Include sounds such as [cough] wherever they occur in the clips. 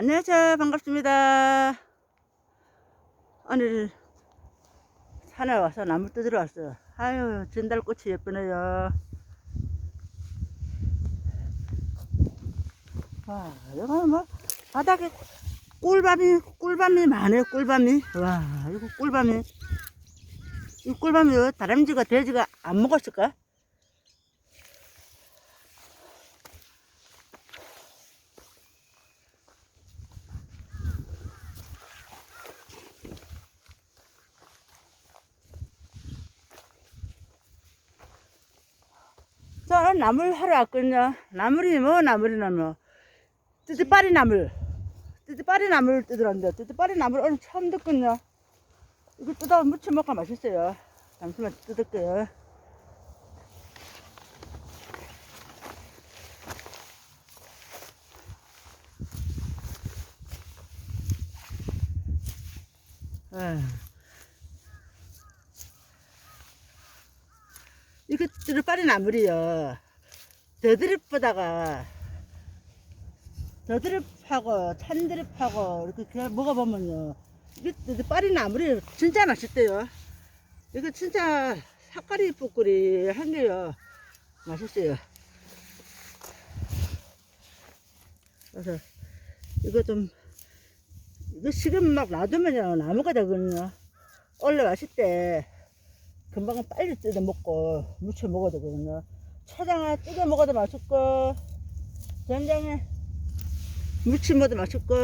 안녕하세요. 반갑습니다. 오늘 산에 와서 나무 뜯으러 왔어요. 아유, 진달꽃이 예쁘네요. 와, 여기 뭐, 바닥에 꿀밤이, 꿀밤이 많아요, 꿀밤이. 와, 이거 꿀밤이. 이 꿀밤이 다람쥐가, 돼지가 안 먹었을까? 나물 하러 왔거든요. 나물이 뭐, 나물이나 뭐. 뜨뜻빠리 나물. 뜨뜻빠리 나물 왔는데, 뜨뜻빠리 나물 오늘 처음 듣거든요. 이거 뜯어 무쳐 먹으면 맛있어요. 잠시만 뜯을게요. 이거 뜨뜻빠리 나물이요. 더드립보다가 더드립하고 찬드립하고 이렇게 먹어보면요. 이게 나물이 진짜 맛있대요. 이거 진짜 색깔이 뿌꾸리 한 게요. 맛있어요. 그래서 이거 좀 이거 지금 막 놔두면요 나무가 되거든요. 올라왔을 때 금방 빨리 뜯어 먹고 무쳐 먹어도 되거든요. 초장에 뜯어 먹어도 맛있고 된장에 무쳐 먹어도 맛있고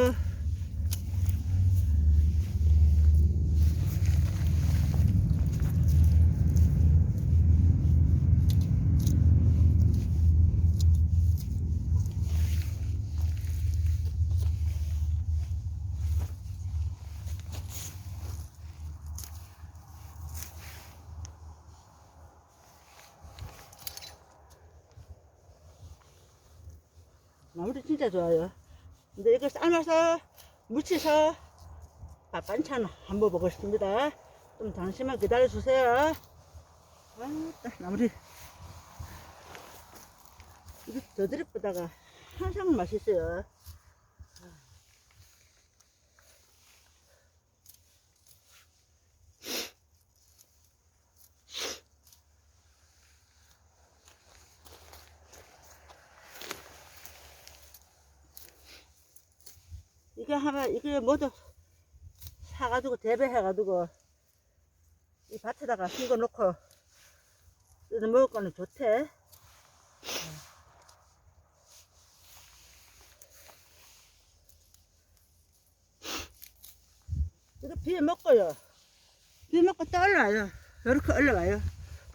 물이 진짜 좋아요. 근데 이걸 삶아서 무쳐서 밥 반찬 한번 먹었습니다. 좀 잠시만 기다려 주세요. 아, 나물이 이게 더드립보다가 항상 맛있어요. 이게 하면 이게 모두 사가지고 대배해가지고 이 밭에다가 심거 놓고 뜯어 먹을 거는 좋대. 이거 비 먹고요. 비 먹고 또 올라와요. 이렇게 올라와요.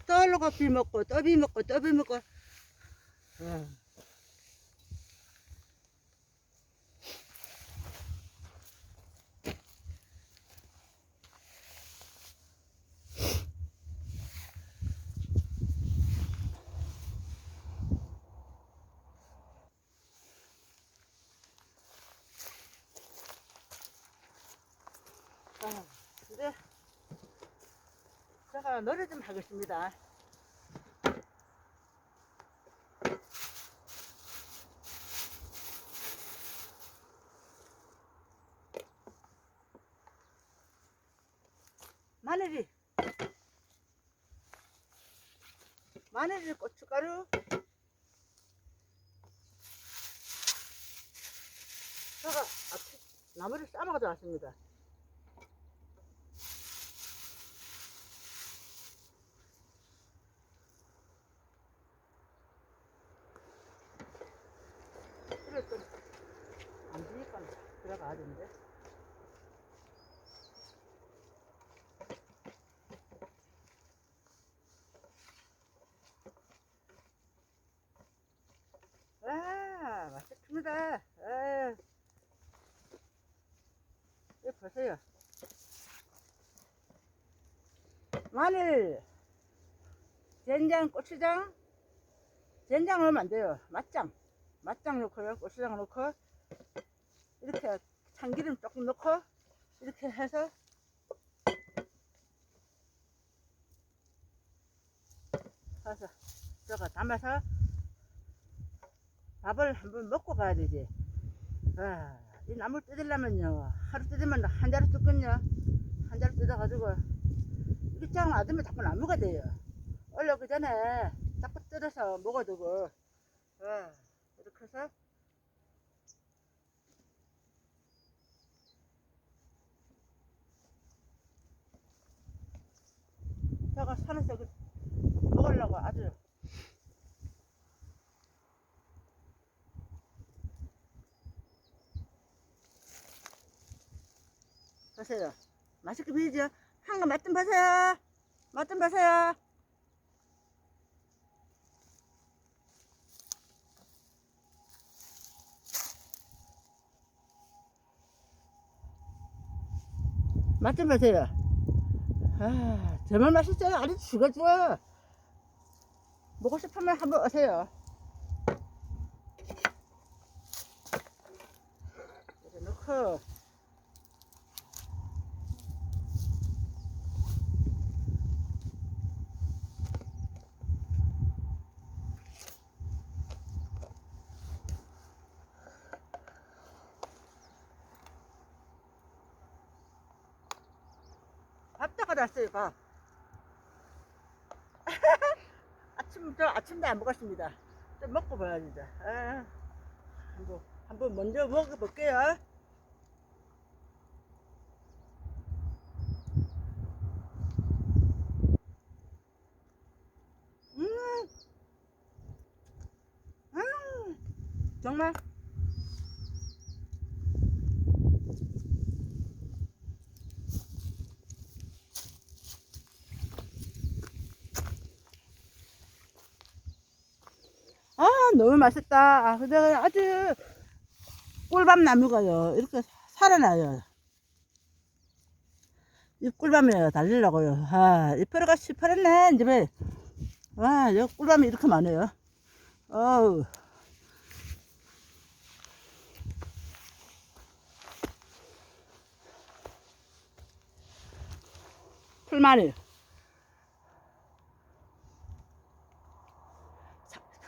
또 올라가 비 먹고 또 비 먹고 또 비 먹고. 어. 아, 이제 제가 노래 좀 하겠습니다. 마늘이 마늘이 고춧가루 제가 앞에 나무를 싸먹어 왔습니다. 그래 좀안 되니까 되는데. 아, 맛있습니다. 아, 이거 보세요. 마늘, 된장, 고추장, 된장 넣으면 안 돼요. 맛장. 맛장 넣고요. 고추장 넣고 이렇게 참기름 조금 넣고 이렇게 해서 해서 저거 담아서 밥을 한번 먹고 가야 되지. 아, 이 나무 뜯으려면요. 하루 뜯으면 한 자루 뜯거든요. 한 자루 뜯어가지고 이게 짱 놔두면 자꾸 나무가 돼요. 올라오기 전에 자꾸 뜯어서 먹어두고 어, 이렇게 해서 제가 산에서 그 먹으려고 아주 보세요. 맛있게 보이죠? 한거 맛 좀 보세요. 맛 좀 보세요. 맛 좀 보세요. 아, 정말 맛있어요. 아주 죽어 죽어. 먹고 싶으면 한번 오세요. 이렇게 넣고 왔어요, 밥. [laughs] 아침부터, 아침도 안 먹었습니다. 좀 먹고 봐야지, 이제. 아, 한번, 한번 먼저 먹어볼게요. 음, 음, 정말. 너무 맛있다. 아, 근데 아주 꿀밤 나무가요. 이렇게 살아나요. 이 꿀밤에 달리려고요. 아, 이파리가 시퍼랬네, 집에. 와, 여 꿀밤이 이렇게 많아요. 어우. 풀만이.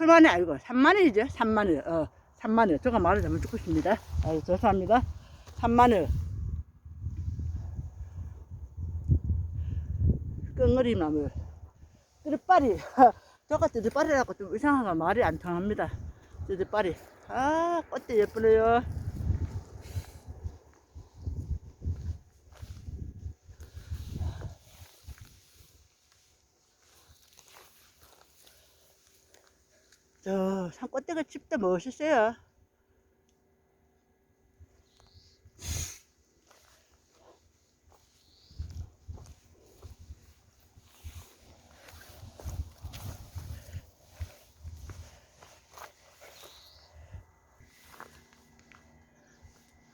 8만원 아니고 3만원이죠? 3만원 어 3만원 제가 말을 잘못 듣고 있습니다. 아유 죄송합니다. 3만원 끙어리 나물 뜨르빠리. 저가 뜨르빠리라고 좀 이상한 거 말이 안 통합니다. 뜨르빠리. 아 꽃도 예쁘네요. 저 산꽃대가 집도 멋있어요.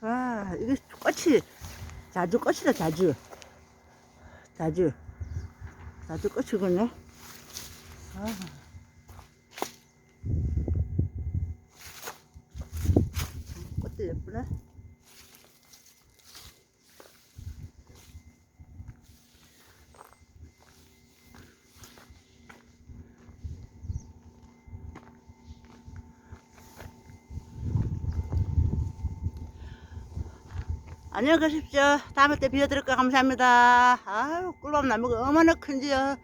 아, 이게 꽃이 자주 꽃이다, 자주. 자주. 자주 꽃이군요. 아. 예쁘네. 안녕히 가십시오. 다음에 또 뵈어드릴까 감사합니다. 아유, 꿀밤 나무가 얼마나 큰지요.